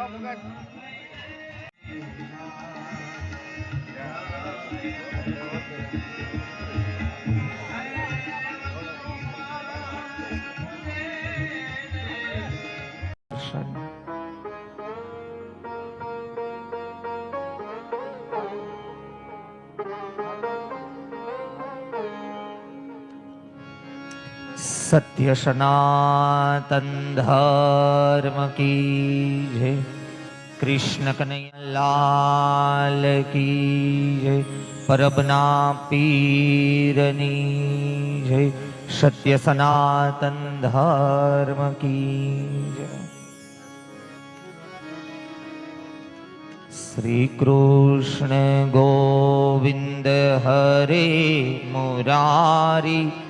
off of that. સત્ય સનાતન ધર્મ કી જય કૃષ્ણ કનૈયાલાલ કી જય પરબના પીરની જય સત્ય સનાતન ધર્મ કી જય શ્રી કૃષ્ણ ગોવિંદ હરે મુરારી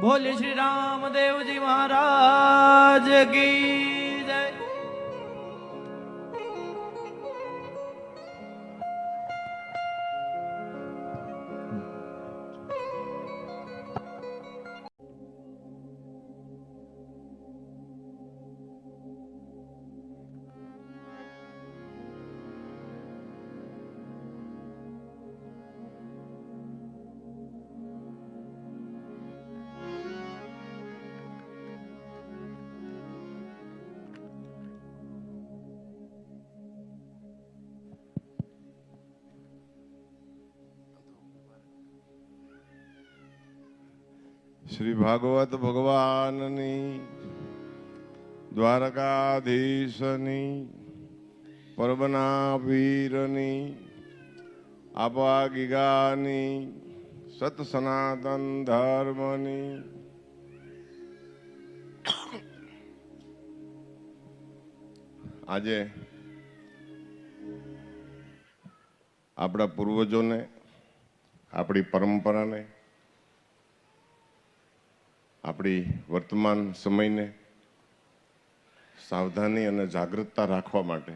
બોલે શ્રી રામદેવજી મહારાજ કી. શ્રી ભાગવત ભગવાનની, દ્વારકાધીશની પરબના વીરની આપા ગીગાની સત સનાતન ધર્મની, આજે આપણા પૂર્વજોને, આપણી પરંપરાને આપણી વર્તમાન સમયને સાવધાની અને જાગૃતતા રાખવા માટે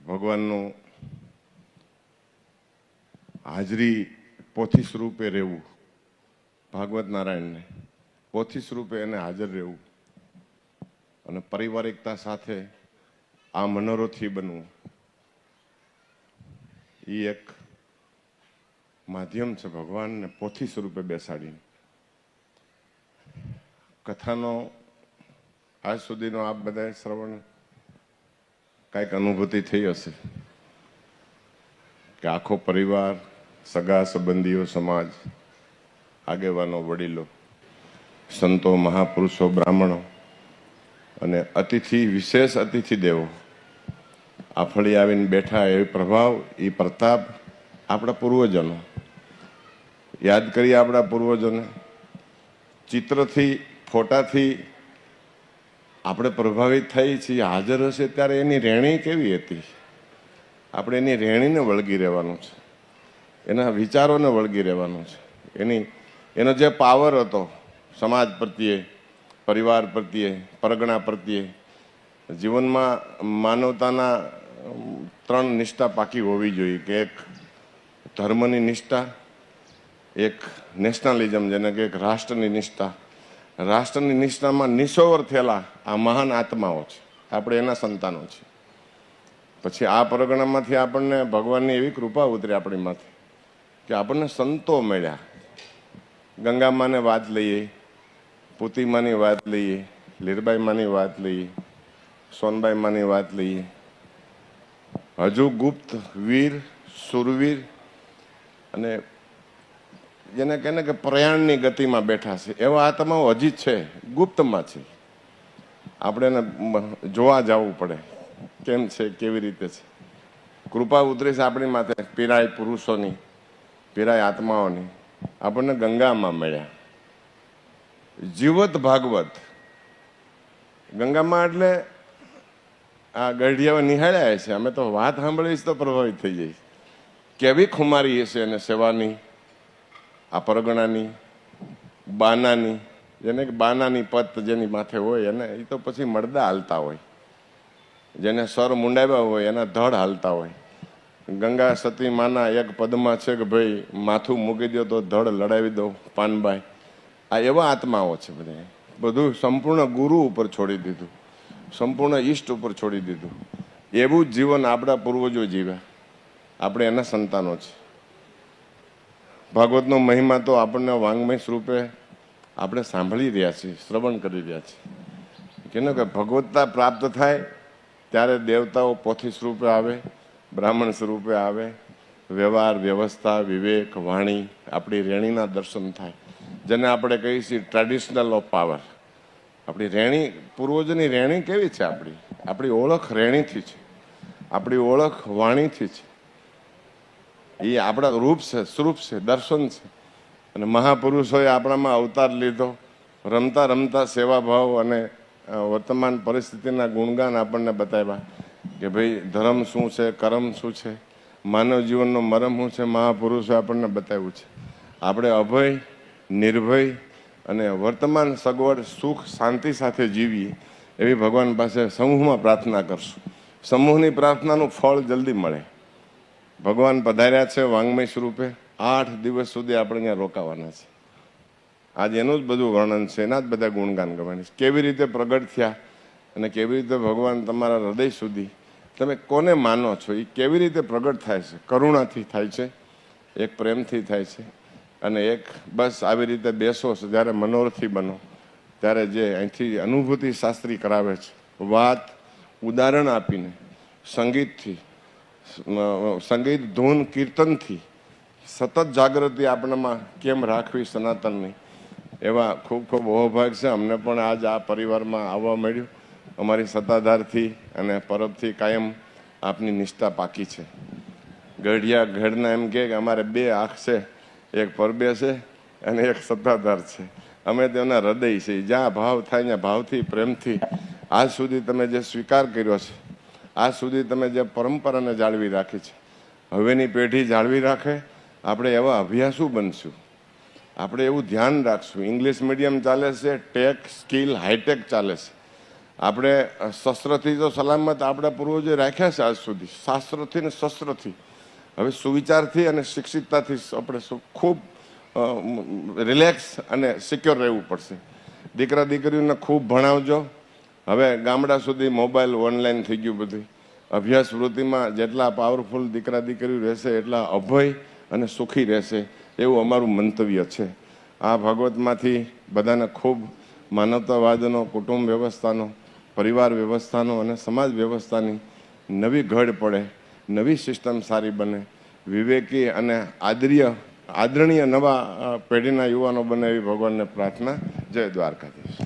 ભગવાનનું હાજરી પોથી સ્વરૂપે રહેવું, ભાગવત નારાયણને પોથી સ્વરૂપે એને હાજર રહેવું અને પારિવારિકતા સાથે આ મનોરોથી બનવું એ એક માધ્યમ છે ભગવાનને પોથી સ્વરૂપે બેસાડીને. કથાનો આજ સુધીનો આપ બધાએ શ્રવણ કાંઈક અનુભૂતિ થઈ હશે કે આખો પરિવાર, સગા સંબંધીઓ, સમાજ, આગેવાનો, વડીલો, સંતો, મહાપુરુષો, બ્રાહ્મણો અને અતિથિ, વિશેષ અતિથિ દેવો આ ફળી આવીને બેઠા એ પ્રભાવ, એ પ્રતાપ આપણા પૂર્વજોનો. યાદ કરીએ આપણા પૂર્વજોને. ચિત્રથી ફોટાથી આપણે પ્રભાવિત થઈ છીએ, હાજર હશે ત્યારે એની રહેણી કેવી હતી? આપણે એની રહેણીને વળગી રહેવાનું છે. એના વિચારોને વળગી રહેવાનું છે. એની, એનો જે પાવર હતો સમાજ પ્રત્યે, પરિવાર પ્રત્યે, પરગણા પ્રત્યે, જીવનમાં માનવતાના ત્રણ નિષ્ઠા પાકી હોવી જોઈએ કે એક ધર્મની નિષ્ઠા, એક નેશનલિઝમ જેને કે એક રાષ્ટ્રની નિષ્ઠા રાષ્ટ્રની નિષ્ઠામાં નિશોવર થયેલા આ મહાન આત્માઓ છે. આપણે એના સંતાનો છે પછી આ પરગણામાંથી આપણને ભગવાનની એવી કૃપા ઉતરી આપણીમાંથી કે આપણને સંતો મળ્યા. ગંગામાને વાત લઈએ, પૂતીમાની વાત લઈએ, લીરબાઈમાની વાત લઈએ, સોનબાઈમાની વાત લઈએ. હજુ ગુપ્ત, વીર, સુરવીર અને જેને કહે કે પ્રયાણની ગતિમાં બેઠા છે. એવા આત્માઓ હજી છે. ગુપ્તમાં છે. આપણે એને જોવા જવું પડે. કેમ છે? કેવી રીતે છે? કૃપા ઉતરી છે આપણી માથે. પીરાય પુરુષોની પીરાય આત્માઓની. આપણને ગંગામાં મળ્યા. જીવત ભાગવત. ગંગામાં એટલે આ ગઢિયાઓ નિહાળ્યા છે અમે તો વાત સાંભળીશ તો પ્રભાવિત થઈ જઈશ કેવી ખુમારી હશે એને સેવાની? આ પરગણાની, બાનાની, જેને કે બાનાની પત જેની માથે હોય એને એ તો પછી મળદા હાલતા હોય. જેને સર મુંડાવ્યા હોય એના ધડ હાલતા હોય. ગંગા સતી માના એક પદમાં છે કે ભાઈ, માથું મૂકી દો તો ધડ લડાવી દો, પાનબાઈ. આ એવા આત્માઓ છે બધા બધું સંપૂર્ણ ગુરુ ઉપર છોડી દીધું. સંપૂર્ણ ઈષ્ટ ઉપર છોડી દીધું. એવું જ જીવન આપણા પૂર્વજો જીવ્યા. આપણે એના સંતાનો છે ભાગવતનો મહિમા તો આપણને વાંગમય સ્વરૂપે આપણે સાંભળી રહ્યા છીએ, શ્રવણ કરી રહ્યા છીએ. કેનો કે ભગવત્તા પ્રાપ્ત થાય ત્યારે દેવતાઓ પોથી સ્વરૂપે આવે, બ્રાહ્મણ સ્વરૂપે આવે, વ્યવહાર, વ્યવસ્થા, વિવેક, વાણી, આપણી રેણીના દર્શન થાય. જેને આપણે કહીએ છીએ ટ્રેડિશનલ ઓફ પાવર આપણી રેણી, પૂર્વજની રેણી કેવી છે આપણી? આપણી ઓળખ રેણીથી છે. આપણી ઓળખ વાણીથી છે. એ આપણા રૂપ છે, સ્વરૂપ છે, દર્શન છે. અને મહાપુરુષોએ આપણામાં અવતાર લીધો. રમતા રમતા સેવાભાવ અને વર્તમાન પરિસ્થિતિના ગુણગાન આપણને બતાવ્યા કે ભાઈ ધર્મ શું છે, કર્મ શું છે, માનવ જીવનનો મરમ શું છે, મહાપુરુષોએ આપણને બતાવ્યું છે. આપણે અભય, નિર્ભય અને વર્તમાન સગવડ સુખ શાંતિ સાથે જીવીએ એવી ભગવાન પાસે સમૂહમાં પ્રાર્થના કરશું. સમૂહની પ્રાર્થનાનું ફળ જલ્દી મળે. ભગવાન પધાર્યા છે વાંગમય સ્વરૂપે. આઠ દિવસ સુધી આપણે અહીંયા રોકાવાના છે. આજે એનું જ બધું વર્ણન છે, એના જ બધા ગુણગાન ગવાની છે. કેવી રીતે પ્રગટ થયા અને કેવી રીતે ભગવાન તમારા હૃદય સુધી, તમે કોને માનો છો? એ કેવી રીતે પ્રગટ થાય છે? કરુણાથી થાય છે, એક પ્રેમથી થાય છે અને એક બસ આવી રીતે બેસો છો. જ્યારે મનોરથી બનો, ત્યારે જે અહીંથી અનુભૂતિ શાસ્ત્રી કરાવે છે, વાત ઉદાહરણ આપીને, સંગીતથી સંગીત ધૂન કીર્તનથી સતત જાગૃતિ આપણામાં કેમ રાખવી સનાતનની? એવા ખૂબ ખૂબ અહોભાગ છે. અમને પણ આજ આ પરિવારમાં આવવા મળ્યું. અમારી સત્તાધારથી અને પરબથી કાયમ આપની નિષ્ઠા પાકી છે. ગઢિયા ગઢના એમ કે અમારે બે આંખ છે. એક પરબે છે અને એક સત્તાધાર છે. અમે તેમના હૃદય છે જ્યાં ભાવ થાય ત્યાં ભાવથી, પ્રેમથી આજ સુધી તમે જે સ્વીકાર કર્યો છે આજ સુધી તમે જે પરંપરાને જાળવી રાખી છે, હવેની પેઢી જાળવી રાખે, આપણે એવા અભ્યાસુ બનશું. આપણે એવું ધ્યાન રાખશું. ઇંગ્લિશ મીડિયમ ચાલે છે, ટેક સ્કિલ હાઈટેક ચાલે છે. આપણે શસ્ત્રથી તો સલામત આપણા પૂર્વજોએ રાખ્યા છે આજ સુધી. શાસ્ત્રથી ને શસ્ત્રથી. હવે સુવિચારથી અને શિક્ષિતતાથી આપણે ખૂબ રિલેક્સ અને સિક્યોર રહેવું પડશે. દીકરા દીકરીઓને ખૂબ ભણાવજો. હવે ગામડા સુધી મોબાઈલ ઓનલાઈન થઈ ગયું બધું. અભ્યાસ વૃત્તિમાં જેટલા પાવરફુલ દીકરા દીકરીઓ રહેશે, એટલા અભય અને સુખી રહેશે. એવું અમારું મંતવ્ય છે. આ ભાગવતમાંથી બધાને ખૂબ માનવતાવાદનો, કુટુંબ વ્યવસ્થાનો, પરિવાર વ્યવસ્થાનો અને સમાજ વ્યવસ્થાની નવી ઘડ પડે, નવી સિસ્ટમ સારી બને, વિવેકી અને આદરીય, આદરણીય નવા પેઢીના યુવાનો બને એવી ભગવાનને પ્રાર્થના. જય દ્વારકાધીશ.